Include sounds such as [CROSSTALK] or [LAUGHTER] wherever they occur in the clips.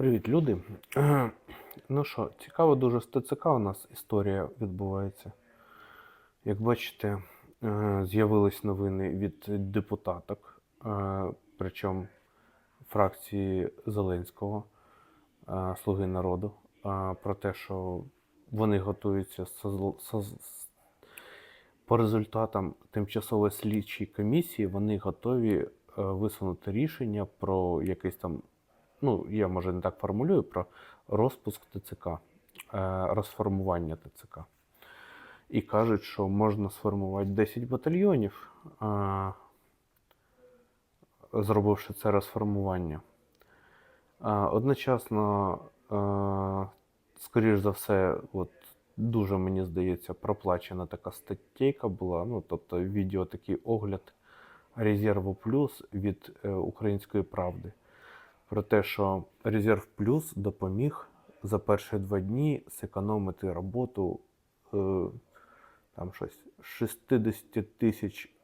Привіт, люди. [CLEARS THROAT] Ну що, цікаво дуже з у нас історія відбувається. Як бачите, е, з'явились новини від депутаток, е, причому фракції Зеленського, е, Слуги народу, про те, що вони готуються по результатам тимчасової слідчої комісії, вони готові висунути рішення про якийсь там ну, я може не так формулюю, про розпуск ТЦК, е, розформування ТЦК. І кажуть, що можна сформувати 10 батальйонів, е, зробивши це розформування. Е, Одночасно, скоріш за все, от, дуже мені здається, проплачена така статтєйка була. Ну, тобто відео такий огляд резерву плюс від української правди про те, що Резерв Плюс допоміг за перші два дні зекономити роботу е, там щось 60 тисяч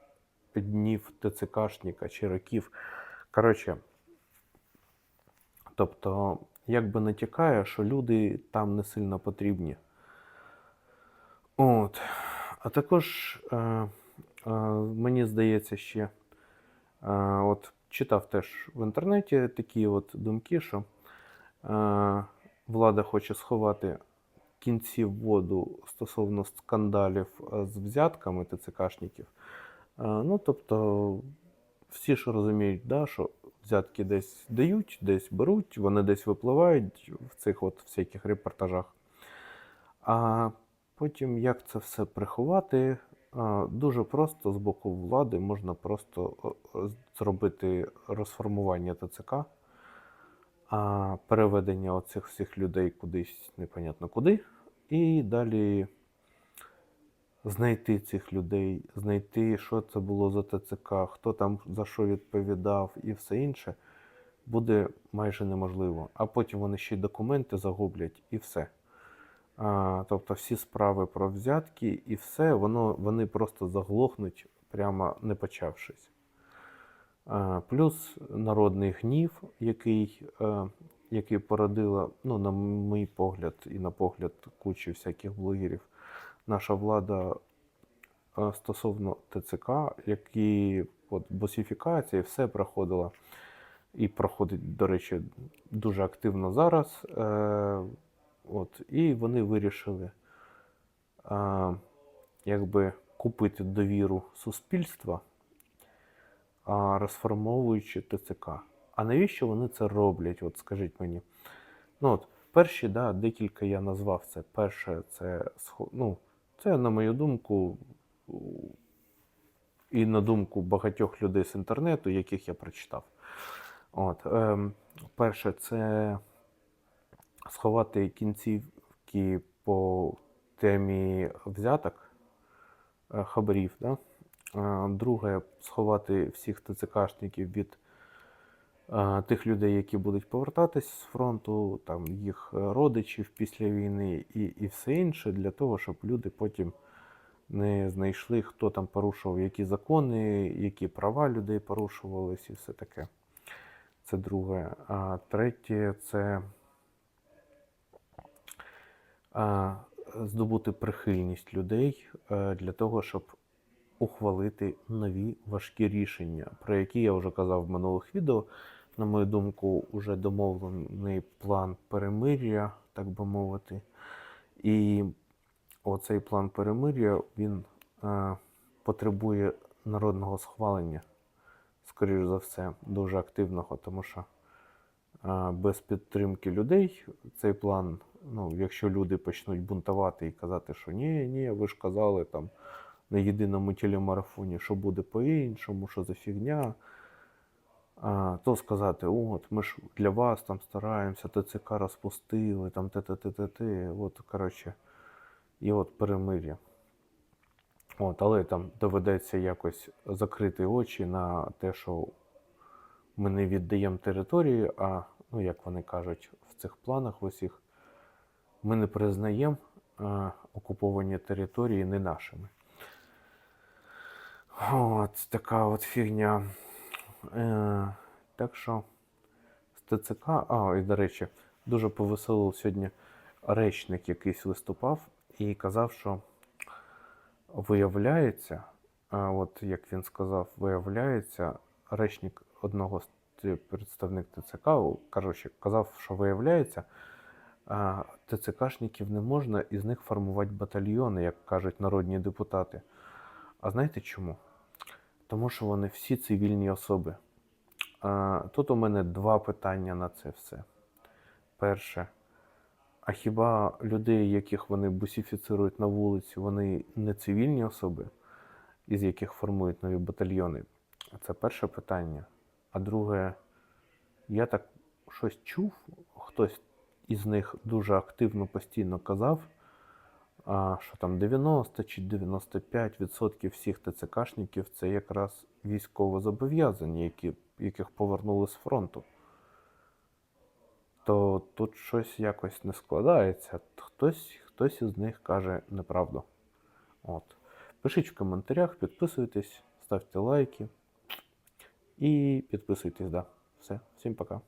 днів ТЦКшника чи років. Коротше, тобто, якби натякає, що люди там не сильно потрібні. От. А також е, е, мені здається ще. Е, от читав теж в інтернеті такі от думки, що е, влада хоче сховати кінці в воду стосовно скандалів е, з взятками ТЦКшників. Е, ну, тобто, всі ж розуміють, да, що взятки десь дають, десь беруть, вони десь випливають в цих от всяких репортажах. А потім як це все приховати? Дуже просто з боку влади можна просто зробити розформування ТЦК, переведення оцих всіх людей кудись непонятно куди, і далі знайти цих людей, знайти, що це було за ТЦК, хто там за що відповідав і все інше, буде майже неможливо. А потім вони ще й документи загублять і все. А, тобто всі справи про взятки і все, воно, вони просто заглохнуть, прямо не почавшись. А, плюс народний гнів, який, е, який породила, ну, на мій погляд, і на погляд кучі всяких блогерів, наша влада е, стосовно ТЦК, які от, босифікації, все проходила. І проходить, до речі, дуже активно зараз. Е, От, і вони вирішили а, якби купити довіру суспільства, а, розформовуючи ТЦК. А навіщо вони це роблять? От скажіть мені. Ну, от, перші, да, декілька я назвав це. Перше, це, ну, це, на мою думку, і на думку багатьох людей з інтернету, яких я прочитав. От, ем, перше, це сховати кінцівки по темі взяток е, хабарів. Да? Е, Друге, сховати всіх ТЦКшників від е, тих людей, які будуть повертатись з фронту, там їх родичів після війни і, і все інше, для того, щоб люди потім не знайшли, хто там порушував які закони, які права людей порушувались і все таке. Це друге. А третє це здобути прихильність людей е, для того, щоб ухвалити нові важкі рішення, про які я вже казав в минулих відео. На мою думку, вже домовлений план перемир'я, так би мовити. І оцей план перемир'я він е, потребує народного схвалення, скоріш за все, дуже активного, тому що а, без підтримки людей цей план, ну, якщо люди почнуть бунтувати і казати, що ні, ні, ви ж казали там на єдиному телемарафоні, що буде по-іншому, що за фігня, а, то сказати, от, ми ж для вас там стараємося, ТЦК розпустили, там те-те-те-те-те, от, коротше, і от перемир'я. От, але там доведеться якось закрити очі на те, що ми не віддаємо територію, а, ну як вони кажуть, в цих планах усіх ми не признаємо е, окуповані території не нашими. От така от фігня. Е, так що з ТЦК, а, і до речі, дуже повеселив сьогодні речник якийсь виступав і казав, що виявляється, а от як він сказав, виявляється, речник одного з представник ТЦК, коротше, казав, що виявляється, ТЦКшників не можна із них формувати батальйони, як кажуть народні депутати. А знаєте чому? Тому що вони всі цивільні особи. Тут у мене два питання на це все. Перше. А хіба людей, яких вони бусифіцирують на вулиці, вони не цивільні особи, із яких формують нові батальйони? Це перше питання. А друге, я так щось чув, хтось із них дуже активно постійно казав, що там 90 чи 95% всіх ТЦКшників це якраз військовозобов'язані, які, яких повернули з фронту. То тут щось якось не складається. Хтось, хтось із них каже неправду. От. Пишіть в коментарях, підписуйтесь, ставте лайки і підписуйтесь. Да. Все, всім пока.